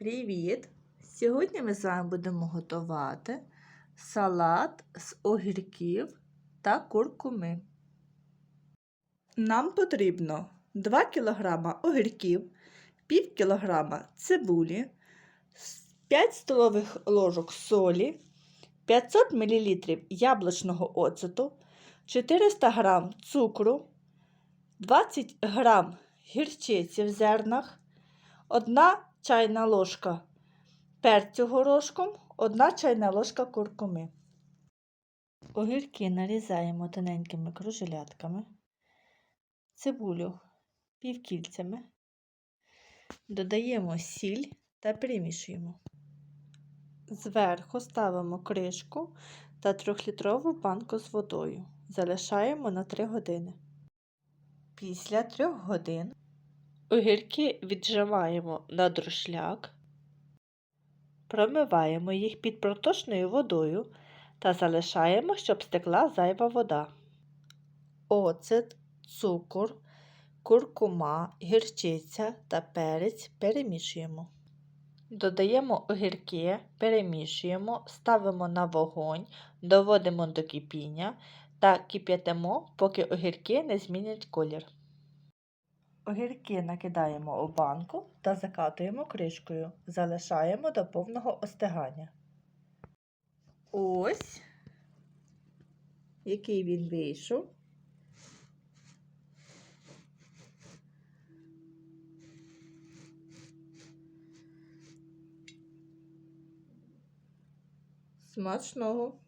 Привіт! Сьогодні ми з вами будемо готувати салат з огірків та куркуми. Нам потрібно 2 кг огірків, пів кг цибулі, 5 столових ложок солі, 500 мл яблучного оцету, 400 г цукру, 20 г гірчиці в зернах, 1 чайна ложка перцю горошком, 1 чайна ложка куркуми. Огірки нарізаємо тоненькими кружелятками, цибулю півкільцями, додаємо сіль та перемішуємо. Зверху ставимо кришку та 3-літрову банку з водою. Залишаємо на 3 години. Після 3 годин огірки віджимаємо на друшляк, промиваємо їх під проточною водою та залишаємо, щоб стекла зайва вода. Оцет, цукор, куркума, гірчиця та перець перемішуємо. Додаємо огірки, перемішуємо, ставимо на вогонь, доводимо до кипіння та кип'ятимо, поки огірки не змінять колір. Огірки накидаємо у банку та закатуємо кришкою. Залишаємо до повного остигання. Ось який він вийшов. Смачного!